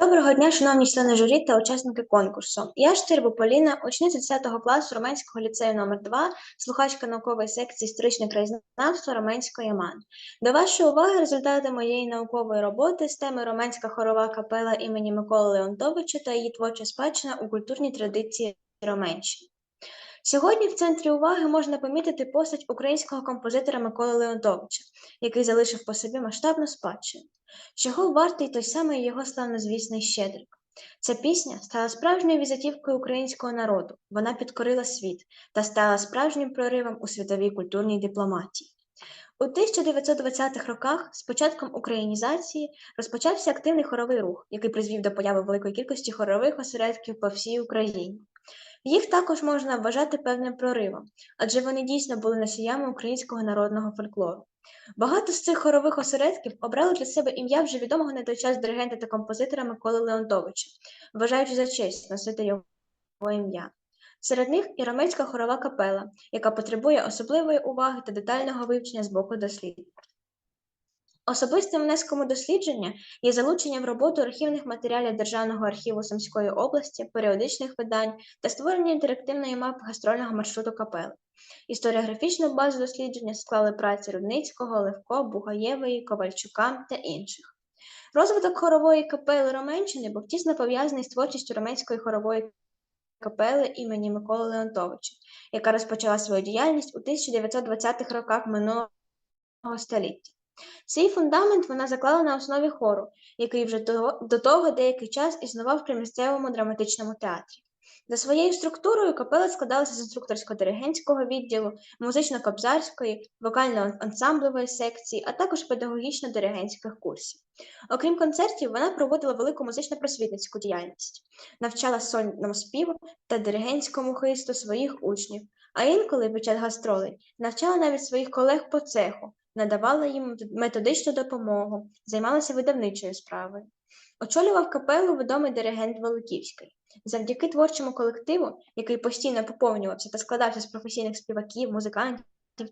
Доброго дня, шановні члени журі та учасники конкурсу. Я Штирбу Поліна, учениця 10 класу Роменського ліцею номер 2 слухачка наукової секції історичне краєзнавство Роменської МАН. До вашої уваги результати моєї наукової роботи з теми Роменська хорова капела імені Миколи Леонтовича та її творча спадщина у культурній традиції Роменщини. Сьогодні в центрі уваги можна помітити постать українського композитора Миколи Леонтовича, який залишив по собі масштабну спадщину. Чого вартий той самий його славнозвісний Щедрик? Ця пісня стала справжньою візитівкою українського народу. Вона підкорила світ та стала справжнім проривом у світовій культурній дипломатії. У 1920-х роках з початком українізації розпочався активний хоровий рух, який призвів до появи великої кількості хорових осередків по всій Україні. Їх також можна вважати певним проривом, адже вони дійсно були носіями українського народного фольклору. Багато з цих хорових осередків обрали для себе ім'я вже відомого на той час диригента та композитора Миколи Леонтовича, вважаючи за честь носити його ім'я. Серед них і ромейська хорова капела, яка потребує особливої уваги та детального вивчення з боку дослідників. Особистим внеском дослідження є залучення в роботу архівних матеріалів Державного архіву Сумської області, періодичних видань та створення інтерактивної мапи гастрольного маршруту капели. Історіографічну базу дослідження склали праці Рудницького, Левко, Бугаєвої, Ковальчука та інших. Розвиток хорової капели Роменщини був тісно пов'язаний з творчістю Роменської хорової капели імені Миколи Леонтовича, яка розпочала свою діяльність у 1920-х роках минулого століття. Свій фундамент вона заклала на основі хору, який вже до того деякий час існував при місцевому драматичному театрі. За своєю структурою капела складалася з інструкторсько-диригентського відділу, музично-кобзарської, вокально-ансамблевої секції, а також педагогічно-диригентських курсів. Окрім концертів, вона проводила велику музично-просвітницьку діяльність, навчала сольному співу та диригентському хисту своїх учнів, а інколи під час гастролей навчала навіть своїх колег по цеху, надавала їм методичну допомогу, займалася видавничою справою. Очолював капелу відомий диригент Великівський. Завдяки творчому колективу, який постійно поповнювався та складався з професійних співаків, музикантів,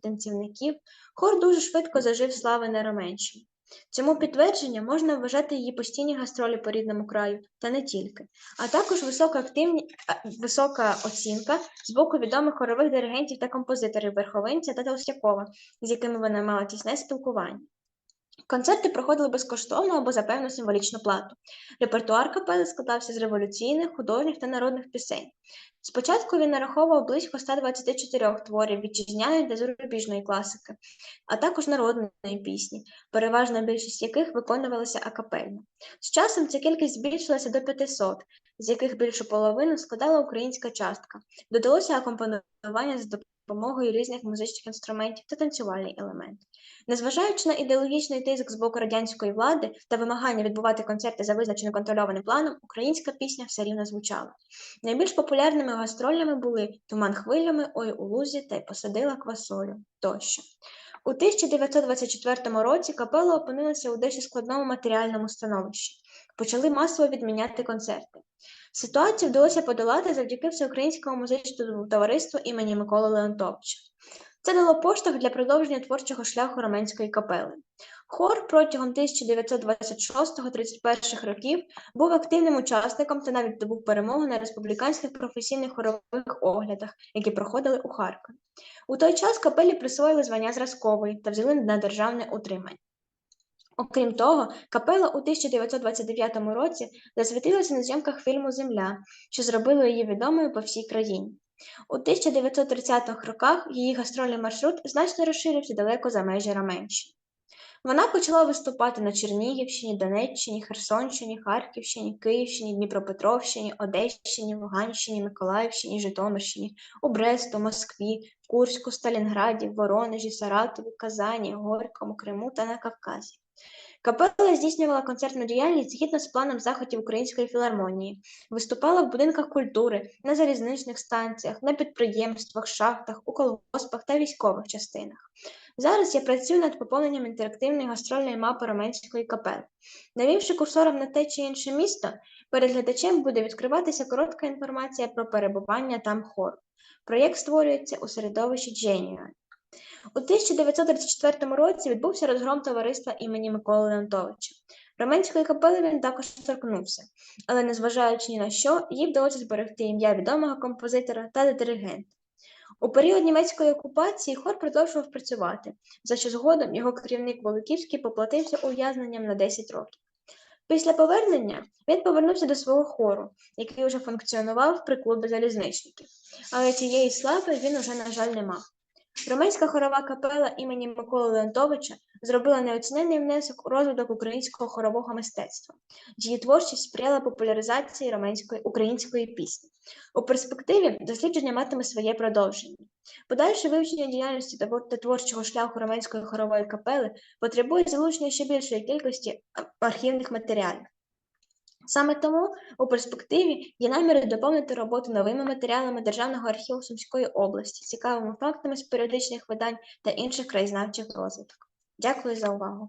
танцівників, хор дуже швидко зажив слави на Роменщині. Цьому підтвердження можна вважати її постійні гастролі по рідному краю, та не тільки, а також висока активні... висока оцінка з боку відомих хорових диригентів та композиторів Верховинця та Толстякова, з якими вона мала тісне спілкування. Концерти проходили безкоштовно або за певну символічну плату. Репертуар капели складався з революційних, художніх та народних пісень. Спочатку він нараховував близько 124 творів вітчизняної та зарубіжної класики, а також народної пісні, переважна більшість яких виконувалася акапельно. З часом ця кількість збільшилася до 500, з яких більшу половину складала українська частка. Додалося акомпонування з допомогою різних музичних інструментів та танцювальний елемент. Незважаючи на ідеологічний тиск з боку радянської влади та вимагання відбувати концерти за визначеним контрольованим планом, українська пісня все рівно звучала. Найбільш популярними гастролями були Туман хвилями, Ой у лузі та й посадила квасолю тощо. У 1924 році капела опинилася у дещо складному матеріальному становищі. Почали масово відміняти концерти. Ситуацію вдалося подолати завдяки всеукраїнському музичному товариству імені Миколи Леонтовича. Це дало поштовх для продовження творчого шляху Роменської капели. Хор протягом 1926-31 років був активним учасником та навіть добув перемогу на республіканських професійних хорових оглядах, які проходили у Харкові. У той час капелі присвоїли звання зразкової та взяли на державне утримання. Окрім того, капела у 1929 році засвітилася на зйомках фільму Земля, що зробило її відомою по всій країні. У 1930-х роках її гастрольний маршрут значно розширився далеко за межі Раменщини. Вона почала виступати на Чернігівщині, Донеччині, Херсонщині, Харківщині, Київщині, Дніпропетровщині, Одещині, Луганщині, Миколаївщині, Житомирщині, у Бресту, Москві, Курську, Сталінграді, Воронежі, Саратові, Казані, Горькому, Криму та на Кавказі. Капела здійснювала концертну діяльність згідно з планом заходів Української філармонії, виступала в будинках культури, на залізничних станціях, на підприємствах, шахтах, у колгоспах та військових частинах. Зараз я працюю над поповненням інтерактивної гастрольної мапи Роменської капели. Навівши курсором на те чи інше місто, перед глядачем буде відкриватися коротка інформація про перебування там хору. Проєкт створюється у середовищі Genuine. У 1934 році відбувся розгром товариства імені Миколи Леонтовича. Романської капели він також торкнувся, але, незважаючи ні на що, їй вдалося зберегти ім'я відомого композитора та диригента. У період німецької окупації хор продовжував працювати, за що згодом його керівник Волоківський поплатився ув'язненням на 10 років. Після повернення він повернувся до свого хору, який уже функціонував при клубі залізничників, але цієї слави він уже, на жаль, не мав. Романська хорова капела імені Миколи Леонтовича зробила неоцінений внесок у розвиток українського хорового мистецтва. Її творчість сприяла популяризації романської української пісні. У перспективі дослідження матиме своє продовження. Подальше вивчення діяльності та творчого шляху романської хорової капели потребує залучення ще більшої кількості архівних матеріалів. Саме тому у перспективі є наміри доповнити роботу новими матеріалами Державного архіву Сумської області, цікавими фактами з періодичних видань та інших краєзнавчих розвиток. Дякую за увагу!